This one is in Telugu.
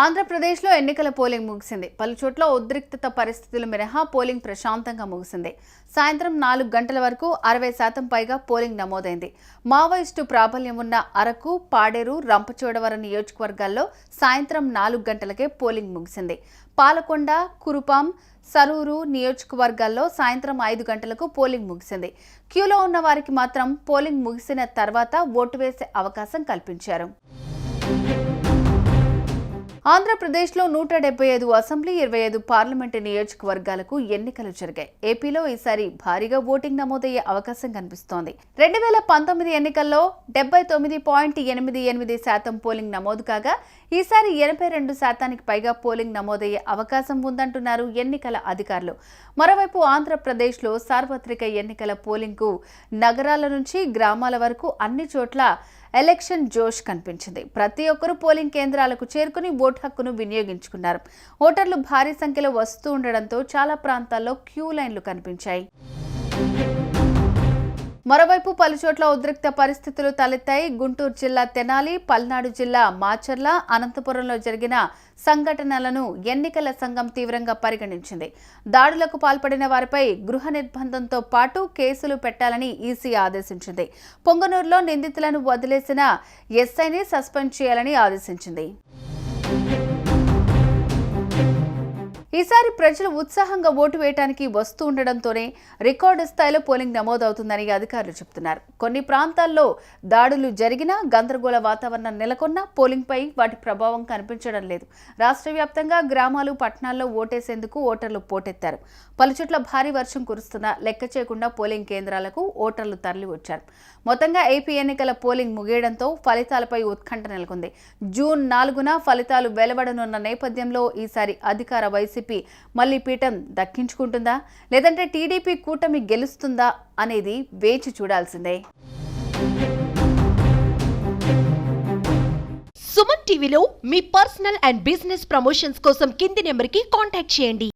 ఆంధ్రప్రదేశ్లో ఎన్నికల పోలింగ్ ముగిసింది. పలు చోట్ల ఉద్రిక్తత పరిస్థితులు మినహా పోలింగ్ ప్రశాంతంగా ముగిసింది. సాయంత్రం నాలుగు గంటల వరకు అరవై శాతం పైగా పోలింగ్ నమోదైంది. మావోయిస్టు ప్రాబల్యం ఉన్న అరకు పాడేరు రంపచోడవరం నియోజకవర్గాల్లో సాయంత్రం నాలుగు గంటలకే పోలింగ్ ముగిసింది. పాలకొండ కురుపాం సరూరు నియోజకవర్గాల్లో సాయంత్రం ఐదు గంటలకు పోలింగ్ ముగిసింది. క్యూలో ఉన్న వారికి మాత్రం పోలింగ్ ముగిసిన తర్వాత ఓటు వేసే అవకాశం కల్పించారు. ఆంధ్రప్రదేశ్లో నూట డెబ్బై ఐదు అసెంబ్లీ ఇరవై ఐదు పార్లమెంటు నియోజకవర్గాలకు ఎన్నికలు జరిగాయి. ఏపీలో ఈసారి భారీగా ఓటింగ్ నమోదయ్యే అవకాశం కనిపిస్తోంది. రెండు వేల పంతొమ్మిది ఎన్నికల్లో డెబ్బై తొమ్మిది పాయింట్ ఎనిమిది ఎనిమిది శాతం పోలింగ్ నమోదు కాగా ఈసారి ఎనభై రెండు శాతానికి పైగా పోలింగ్ నమోదయ్యే అవకాశం ఉందంటున్నారు ఎన్నికల అధికారులు. మరోవైపు ఆంధ్రప్రదేశ్లో సార్వత్రిక ఎన్నికల పోలింగ్కు నగరాల నుంచి గ్రామాల వరకు అన్ని చోట్ల ఎలక్షన్ జోష్ కనిపించింది. ప్రతి ఒక్కరూ పోలింగ్ కేంద్రాలకు చేరుకుని ఓటు హక్కును వినియోగించుకున్నారు. ఓటర్లు భారీ సంఖ్యలో వస్తూ ఉండడంతో చాలా ప్రాంతాల్లో క్యూ లైన్లు కనిపించాయి. మరోవైపు పలుచోట్ల ఉద్రిక్త పరిస్థితులు తలెత్తాయి. గుంటూరు జిల్లా తెనాలి పల్నాడు జిల్లా మాచర్ల అనంతపురంలో జరిగిన సంఘటనలను ఎన్నికల సంఘం తీవ్రంగా పరిగణించింది. దాడులకు పాల్పడిన వారిపై గృహ నిర్బంధంతో పాటు కేసులు పెట్టాలని ఈసీ ఆదేశించింది. పొంగనూరులో నిందితులను వదిలేసిన ఎస్ఐని సస్పెండ్ చేయాలని ఆదేశించింది. ఈసారి ప్రజలు ఉత్సాహంగా ఓటు వేయడానికి వస్తూ ఉండడంతోనే రికార్డు స్థాయిలో పోలింగ్ నమోదవుతుందని అధికారులు చెబుతున్నారు. కొన్ని ప్రాంతాల్లో దాడులు జరిగినా గందరగోళ వాతావరణం నెలకొన్నా పోలింగ్పై వాటి ప్రభావం కనిపించడం లేదు. రాష్ట్ర వ్యాప్తంగా గ్రామాలు పట్టణాల్లో ఓటేసేందుకు ఓటర్లు పోటెత్తారు. పలుచోట్ల భారీ వర్షం కురుస్తున్నా లెక్క చేయకుండా పోలింగ్ కేంద్రాలకు ఓటర్లు తరలి వచ్చారు మొత్తంగా ఏపీ ఎన్నికల పోలింగ్ ముగియడంతో ఫలితాలపై ఉత్కంఠ నెలకొంది. జూన్ నాలుగున ఫలితాలు వెలువడనున్న నేపథ్యంలో ఈసారి అధికార వైసీపీ మళ్ళీ పీఠం దక్కించుకుంటుందా? లేదంటే టీడీపీ కూటమి గెలుస్తుందా అనేది వేచి చూడాల్సిందే. సుమన్ టీవీలో మీ పర్సనల్ అండ్ బిజినెస్ ప్రమోషన్స్ కోసం కింది నెంబర్కి కాంటాక్ట్ చేయండి.